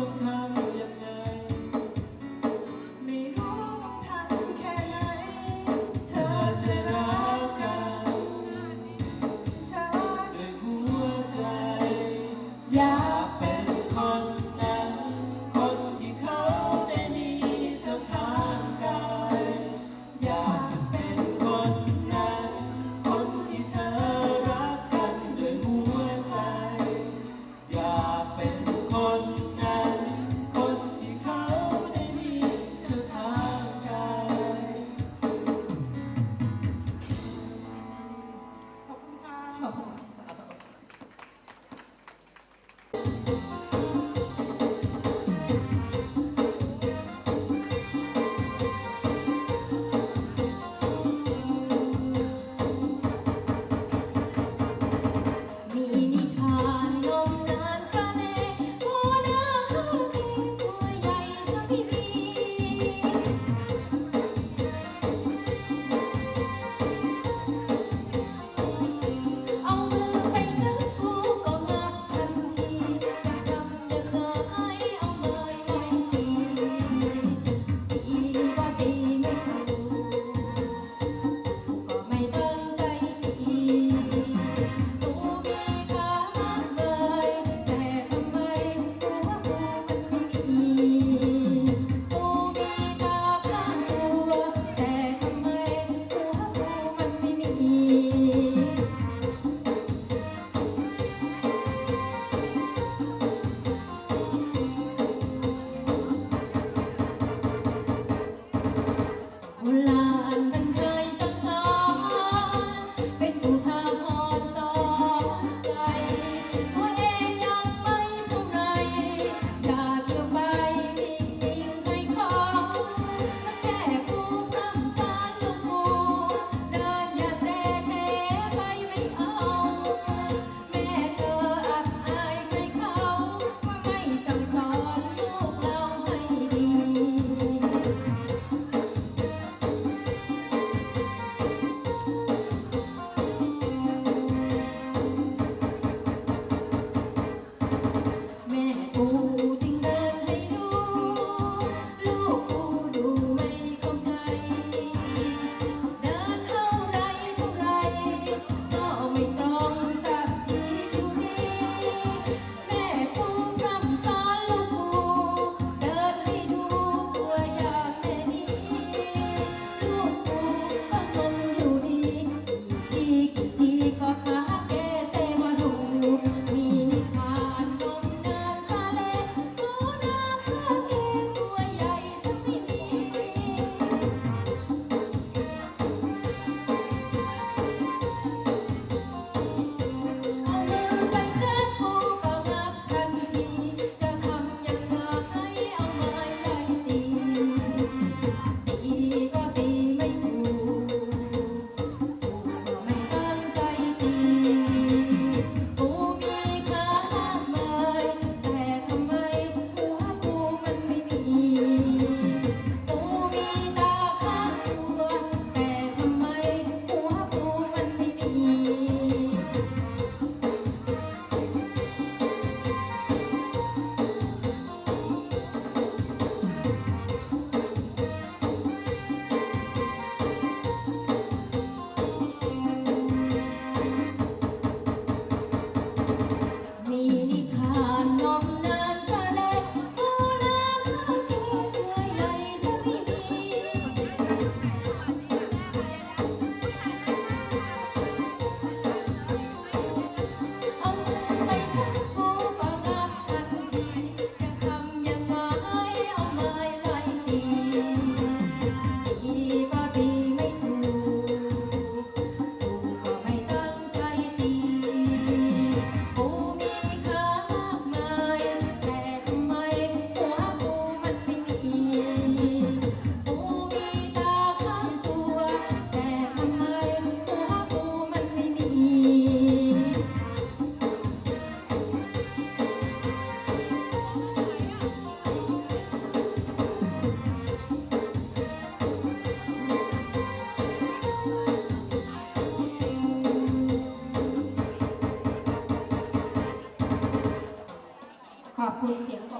ต้องทำ 啊อบ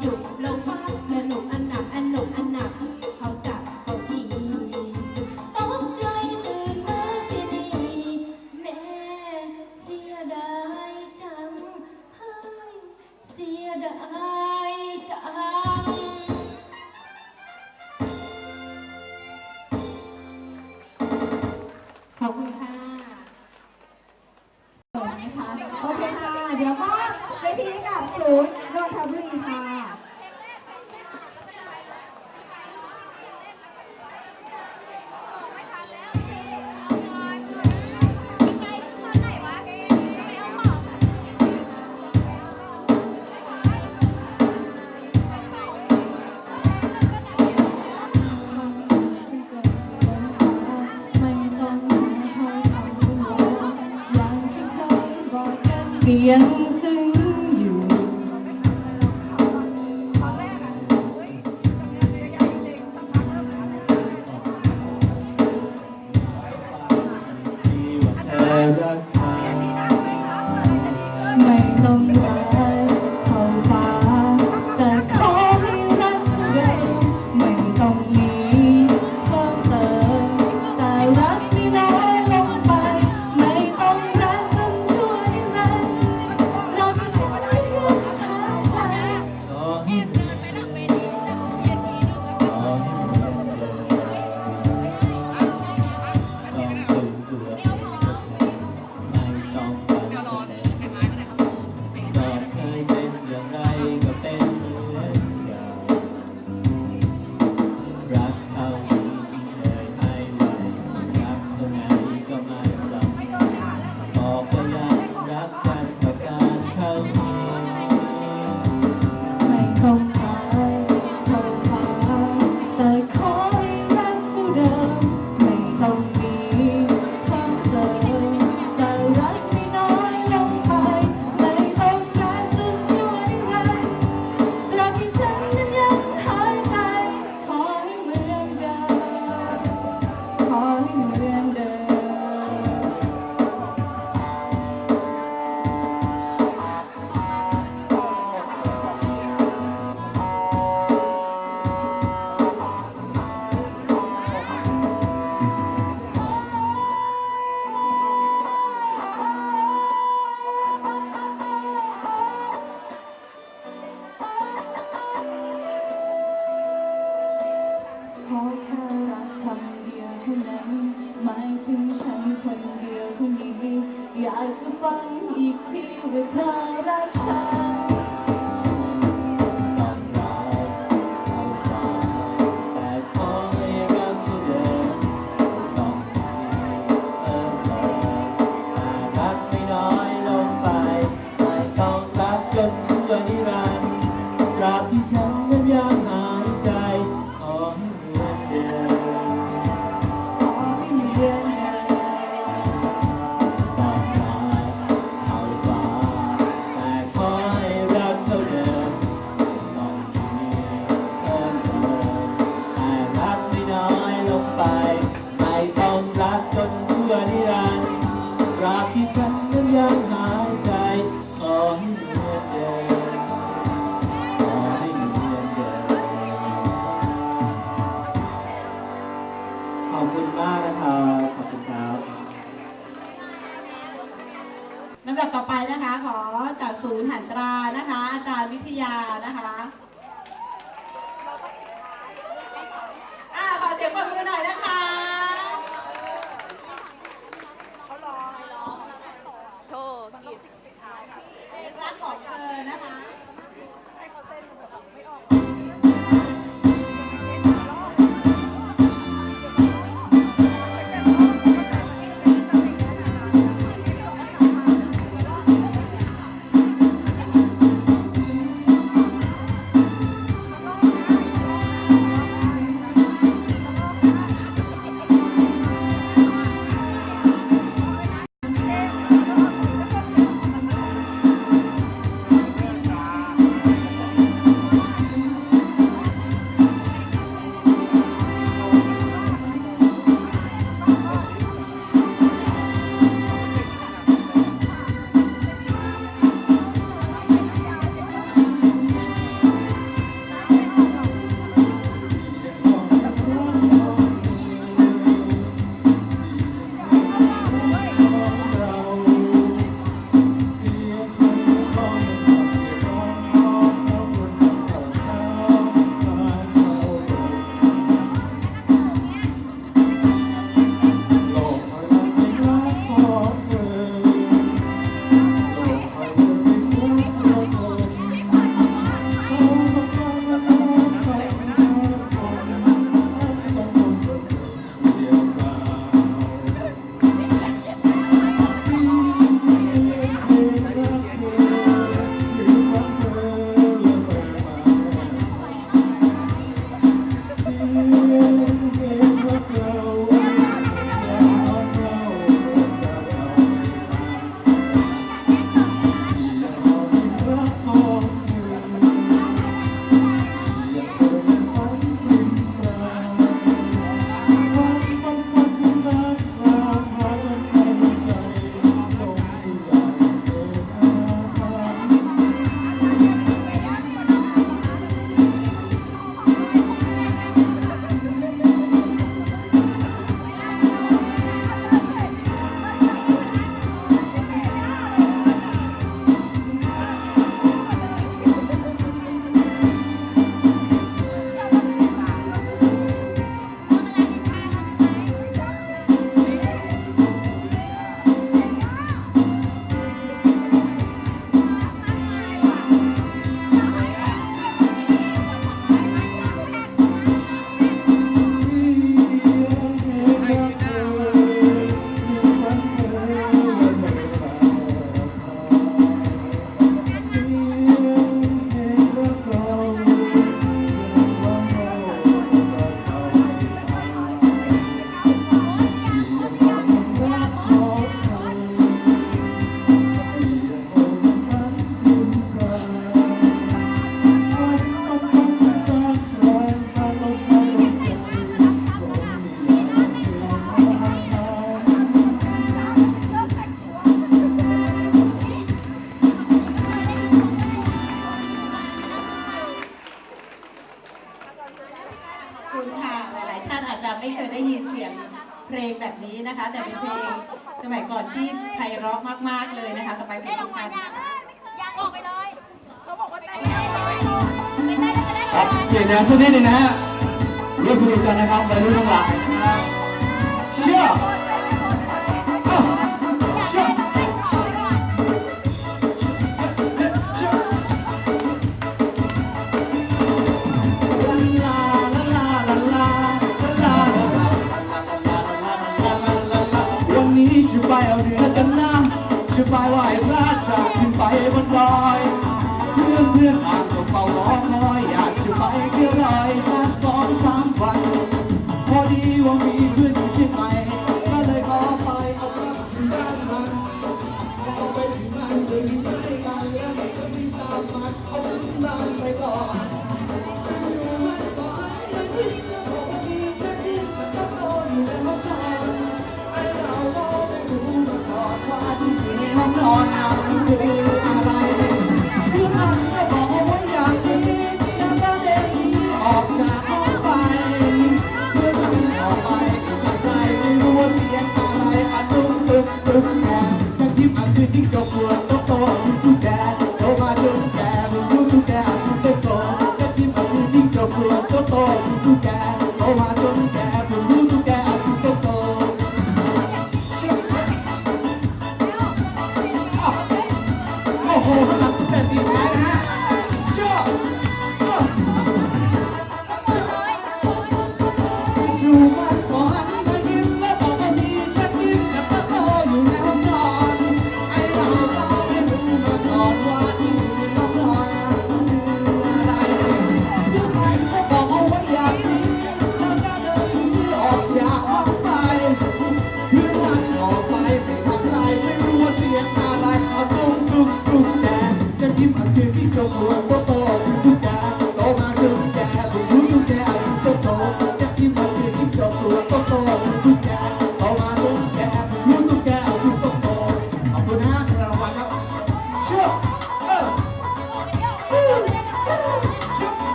through. Low 人。 ท่านั้นหมายถึงฉันคนเดียวเท่านี้ อยากจะฟังอีกทีว่าเธอรักฉัน ครับเปลี่ยนแนวสุดนิดนึงนะฮะรู้สนุกกันนะครับวัยรุ่นทั้งหลายเชื่อเชื่อวันนี้จะไปเอาเรือดำน้ำจะไปไหว้พระจากขึ้นไปบนดอย อนเพื่อนต่างก็เฝ้ารอคอยอยากจะไปเที่ยวรอยสักสองสามวัน พอดีว่ามีเพื่อนอยู่เชียงใหม่ก็เลยขอไปเอากลับถึงบ้ามันพอไปถึงบ้านเลยมีใจกันแล้มีตามมันเอาขึ้นบ้านไปก่อน เจนแก่ฉันยิ้มอันคือจิ้งจกหัวโตโตคุณแก่โตมาจนแก่คุณผู้แก่คุณโตโตฉันยิ้มอันคือจิ้งจกหัวโตโตคุณแก่โตมาจนแก่